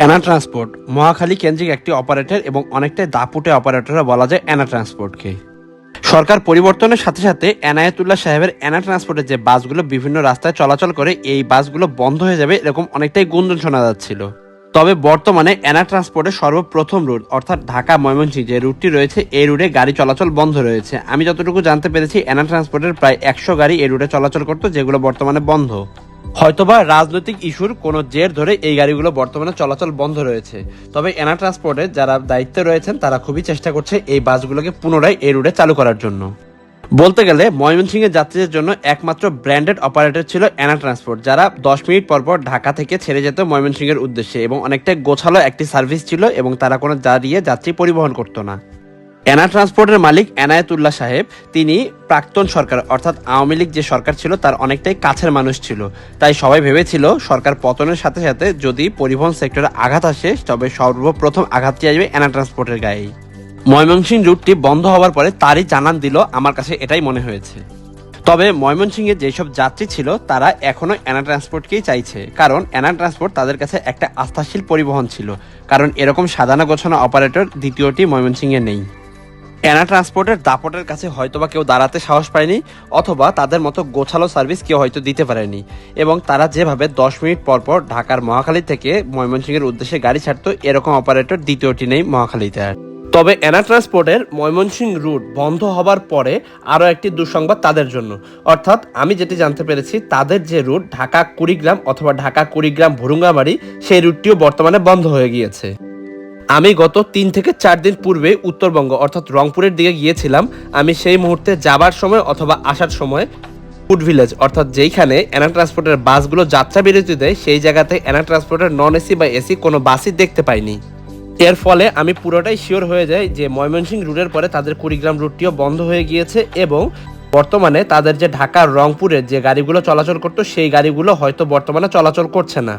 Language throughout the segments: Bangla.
অ্যানা ট্রান্সপোর্ট মহাখালী কেন্দ্রিক একটি অপারেটর এবং অনেকটাই দাপুটে অপারেটররা বলা যায় অ্যানা ট্রান্সপোর্টকে। সরকার পরিবর্তনের সাথে সাথে এনায়েতুল্লাহ সাহেবের অ্যানা ট্রান্সপোর্টের যে বাসগুলো বিভিন্ন রাস্তায় চলাচল করে, এই বাসগুলো বন্ধ হয়ে যাবে এরকম অনেকটাই গুঞ্জন শোনা যাচ্ছিল। তবে বর্তমানে অ্যানা ট্রান্সপোর্টের সর্বপ্রথম রুট, অর্থাৎ ঢাকা ময়মনসিংহ যে রুটটি রয়েছে, এই রুটে গাড়ি চলাচল বন্ধ রয়েছে। আমি যতটুকু জানতে পেরেছি অ্যানা ট্রান্সপোর্টের প্রায় একশো গাড়ি এই রুটে চলাচল করতো, যেগুলো বর্তমানে বন্ধ। হয়তোবা রাজনৈতিক ইস্যুর কোনো জের ধরে এই গাড়িগুলো বর্তমানে চলাচল বন্ধ রয়েছে। তবে এনা ট্রান্সপোর্টে যারা দায়িত্বে রয়েছেন, তারা খুবই চেষ্টা করছে এই বাসগুলোকে পুনরায় এই রুটে চালু করার জন্য। বলতে গেলে ময়মনসিংহের যাত্রীদের জন্য একমাত্র ব্র্যান্ডেড অপারেটর ছিল এনা ট্রান্সপোর্ট যারা দশ মিনিট পর পর ঢাকা থেকে ছেড়ে যেত ময়মনসিংহের উদ্দেশ্যে এবং অনেকটা গোছালো একটি সার্ভিস ছিল এবং তারা কোনো দাঁড়িয়ে যাত্রী পরিবহন করতো না। এনা ট্রান্সপোর্টের মালিক এনায়েতুল্লাহ সাহেব, তিনি প্রাক্তন সরকার, অর্থাৎ আওয়ামী লীগ যে সরকার ছিল তার অনেকটাই কাছের মানুষ ছিল। তাই সবাই ভেবেছিল সরকার পতনের সাথে সাথে যদি পরিবহন সেক্টরে আঘাত আসে, তবে সর্বপ্রথম আঘাতটি আসবে এনা ট্রান্সপোর্টের গায়েই। ময়মনসিংহ রুটটি বন্ধ হওয়ার পরে তারই জানান দিল, আমার কাছে এটাই মনে হয়েছে। তবে ময়মনসিংহে যেসব যাত্রী ছিল, তারা এখনও অ্যানা ট্রান্সপোর্টকেই চাইছে। কারণ অ্যানা ট্রান্সপোর্ট তাদের কাছে একটা আস্থাশীল পরিবহন ছিল। কারণ এরকম সাজানো গোছানো অপারেটর দ্বিতীয়টি ময়মনসিংহে নেই। অ্যানা ট্রান্সপোর্টের দাপটের কাছে হয়তোবা কেউ দাঁড়াতে সাহস পায়নি, অথবা তাদের মতো গোছালো সার্ভিস কেউ হয়তো দিতে পারেনি। এবং তারা যেভাবে দশ মিনিট পর পর ঢাকার মহাখালী থেকে ময়মনসিংহের উদ্দেশ্যে গাড়ি ছাড়তো, এরকম অপারেটর দ্বিতীয়টি নেই মহাখালীতে তবে অ্যানা ট্রান্সপোর্টের ময়মনসিংহ রুট বন্ধ হবার পরে আরও একটি দুঃসংবাদ তাদের জন্য। অর্থাৎ আমি যেটি জানতে পেরেছি, তাদের যে রুট ঢাকা কুড়িগ্রাম অথবা ঢাকা কুড়িগ্রাম ভুরুঙ্গামারি সেই রুটটিও বর্তমানে বন্ধ হয়ে গিয়েছে। আমি গত তিন থেকে চার দিন পূর্বে উত্তরবঙ্গ, অর্থাৎ রংপুরের দিকে গিয়েছিলাম। আমি সেই মুহূর্তে যাবার সময় অথবা আসার সময় ফুড ভিলেজ, অর্থাৎ যেইখানে অ্যানা ট্রান্সপোর্টের বাসগুলো যাত্রা বিরতি দেয়, সেই জায়গাতে অ্যানা ট্রান্সপোর্টের নন এসি বা এসি কোনো বাসই দেখতে পাইনি। এর ফলে আমি পুরোটাই শিওর হয়ে যাই যে ময়মনসিংহ রুটের পরে তাদের কুড়িগ্রাম রুটটিও বন্ধ হয়ে গিয়েছে এবং বর্তমানে তাদের যে ঢাকার রংপুরের যে গাড়িগুলো চলাচল করতো, সেই গাড়িগুলো হয়তো বর্তমানে চলাচল করছে না।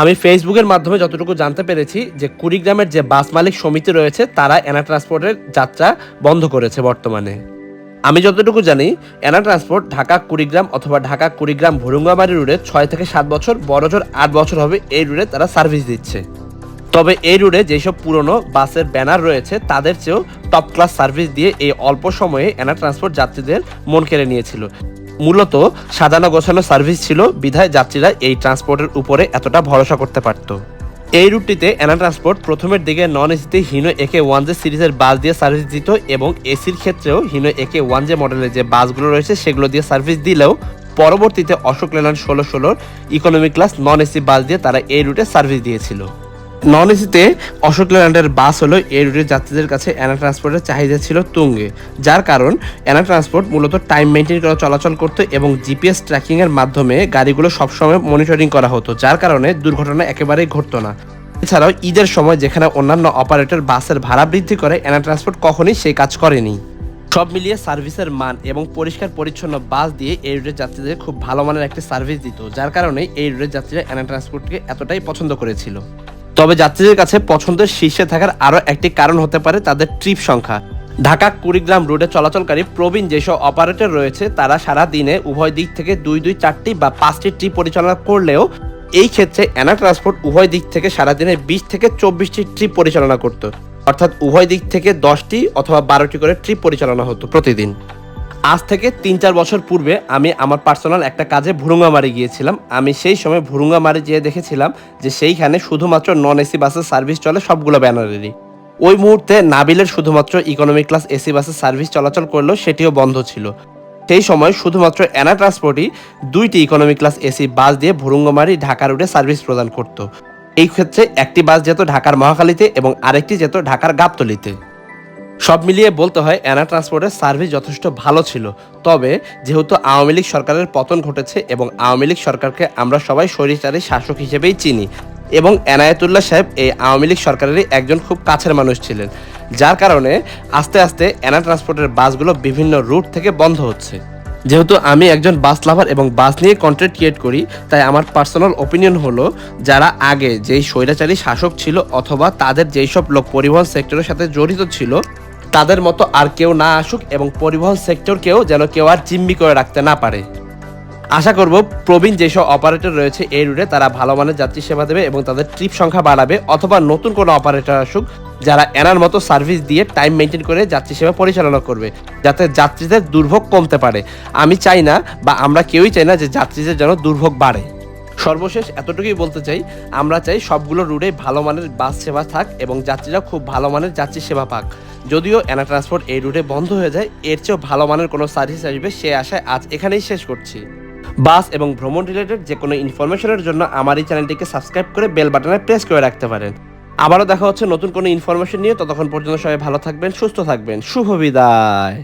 আমি ফেসবুকের মাধ্যমে যতটুকু জানতে পেরেছি যে কুড়িগ্রামের যে বাস মালিক সমিতি রয়েছে, তারা এনা ট্রান্সপোর্টের যাত্রা বন্ধ করেছে বর্তমানে। আমি যতটুকু জানি, এনা ট্রান্সপোর্ট ঢাকা কুড়িগ্রাম অথবা ঢাকা কুড়িগ্রাম ভুরুঙ্গামারি রুটে ছয় থেকে সাত বছর, বড় জোর আট বছর হবে এই রুটে তারা সার্ভিস দিচ্ছে। তবে এই রুটে যেসব পুরনো বাসের ব্যানার রয়েছে, তাদের চেয়েও টপ ক্লাস সার্ভিস দিয়ে এই অল্প সময়ে এনা ট্রান্সপোর্ট যাত্রীদের মন কেড়ে নিয়েছিল। মূলত সাজানো গোছানো সার্ভিস ছিল বিধায় যাত্রীরা এই ট্রান্সপোর্টের উপরে এতটা ভরসা করতে পারত। এই রুটটিতে এনা ট্রান্সপোর্ট প্রথমের দিকে নন এসিতে হিনো একে ওয়ান জে সিরিজের বাস দিয়ে সার্ভিস দিত এবং এসির ক্ষেত্রেও হিনো একে ওয়ান জে মডেলের যে বাসগুলো রয়েছে সেগুলো দিয়ে সার্ভিস দিলেও পরবর্তীতে অশোক লেল্যান্ড ষোলো ষোলোর economy class non AC bus দিয়ে তারা এই রুটে সার্ভিস দিয়েছিল। নন এসিতে অশোক ল্যান্ডের বাস হলো এই রুটের যাত্রীদের কাছে অ্যানা ট্রান্সপোর্টের চাহিদা ছিল তুঙ্গে, যার কারণ অ্যানা ট্রান্সপোর্ট মূলত টাইম মেনটেন করা, চলাচল করতো এবং জিপিএস ট্র্যাকিংয়ের মাধ্যমে গাড়িগুলো সবসময় মনিটরিং করা হতো, যার কারণে দুর্ঘটনা একেবারেই ঘটতো না। এছাড়াও ঈদের সময় যেখানে অন্যান্য অপারেটর বাসের ভাড়া বৃদ্ধি করে, অ্যানা ট্রান্সপোর্ট কখনই সেই কাজ করেনি। সব মিলিয়ে সার্ভিসের মান এবং পরিষ্কার পরিচ্ছন্ন বাস দিয়ে এই রুটের যাত্রীদের খুব ভালো মানের একটি সার্ভিস দিত, যার কারণে এই রুটের যাত্রীরা অ্যানা ট্রান্সপোর্টকে এতটাই পছন্দ করেছিল। তবে যাত্রীদের কাছে পছন্দের শীর্ষে থাকার আরও একটি কারণ হতে পারে তাদের ট্রিপ সংখ্যা। ঢাকা কুড়িগ্রাম রুটে চলাচলকারী প্রবীণ যেসব অপারেটর রয়েছে, তারা সারা দিনে উভয় দিক থেকে দুই দুই, চারটি বা পাঁচটি ট্রিপ পরিচালনা করলেও এই ক্ষেত্রে অ্যানা ট্রান্সপোর্ট উভয় দিক থেকে সারাদিনে বিশ থেকে চব্বিশটি ট্রিপ পরিচালনা করত। অর্থাৎ উভয় দিক থেকে দশটি অথবা বারোটি করে ট্রিপ পরিচালনা হতো প্রতিদিন। আজ থেকে তিন চার বছর পূর্বে আমি আমার পার্সোনাল একটা কাজে ভুরুঙ্গামারি গিয়েছিলাম। আমি সেই সময় ভুরুঙ্গামারি যেয়ে দেখেছিলাম যে সেইখানে শুধুমাত্র নন এসি বাসের সার্ভিস চলে, সবগুলো ব্যানারেরই। ওই মুহূর্তে নাবিলের শুধুমাত্র ইকোনমি ক্লাস এসি বাসের সার্ভিস চলাচল করলেও সেটিও বন্ধ ছিল। সেই সময় শুধুমাত্র অ্যানা ট্রান্সপোর্টই দুইটি ইকোনমি ক্লাস এসি বাস দিয়ে ভুরুঙ্গমারি ঢাকা রুটে সার্ভিস প্রদান করত। এই ক্ষেত্রে একটি বাস যেত ঢাকার মহাখালীতে এবং আরেকটি যেত ঢাকার গাবতলিতে। সব মিলিয়ে বলতে হয়, অ্যানা ট্রান্সপোর্টের সার্ভিস যথেষ্ট ভালো ছিল। তবে যেহেতু আওয়ামী লীগ সরকারের পতন ঘটেছে এবং আওয়ামী লীগ সরকারকে আমরা সবাই স্বৈরাচারী শাসক হিসেবেই চিনি এবং এনায়েতুল্লাহ সাহেব এই আওয়ামী লীগ সরকারেরই একজন খুব কাছের মানুষ ছিলেন, যার কারণে আস্তে আস্তে অ্যানা ট্রান্সপোর্টের বাসগুলো বিভিন্ন রুট থেকে বন্ধ হচ্ছে। যেহেতু আমি একজন বাস লাভার এবং বাস নিয়ে কন্টেন্ট ক্রিয়েট করি, তাই আমার পার্সোনাল ওপিনিয়ন হলো, যারা আগে যেই স্বৈরাচারী শাসক ছিল অথবা তাদের যেই সব লোক পরিবহন সেক্টরের সাথে জড়িত ছিল তাদের মতো আর কেউ না আসুক এবং পরিবহন সেক্টরকেও যেন কেউ আর জিম্মি করে রাখতে না পারে। আশা করব প্রবীণ যেসব অপারেটর রয়েছে এই রুটে তারা ভালো মানের যাত্রী সেবা দেবে এবং তাদের ট্রিপ সংখ্যা বাড়াবে অথবা নতুন কোনো অপারেটর আসুক যারা এনার মতো সার্ভিস দিয়ে টাইম মেনটেন করে যাত্রী সেবা পরিচালনা করবে, যাতে যাত্রীদের দুর্ভোগ কমতে পারে। আমি চাই না বা আমরা কেউই চাই না যে যাত্রীদের যেন দুর্ভোগ বাড়ে। সর্বশেষ এতটুকুই বলতে চাই, আমরা চাই সবগুলো রুটে ভালো মানের বাস সেবা থাক এবং যাত্রীরা খুব ভালো মানের যাত্রী সেবা পাক। যদিও এনা ট্রান্সপোর্ট এই রুটে বন্ধ হয়ে যায়, এর চেয়েও ভালো মানের কোনো সার্ভিস আসবে সে আশায় আজ এখানেই শেষ করছি। বাস এবং ভ্রমণ রিলেটেড যে কোনো ইনফরমেশনের জন্য আমার এই চ্যানেলটিকে সাবস্ক্রাইব করে বেল বাটনে প্রেস করে রাখতে পারেন। আবারও দেখা হচ্ছে নতুন কোনো ইনফরমেশন নিয়ে, ততক্ষণ পর্যন্ত সবাই ভালো থাকবেন, সুস্থ থাকবেন। শুভ বিদায়।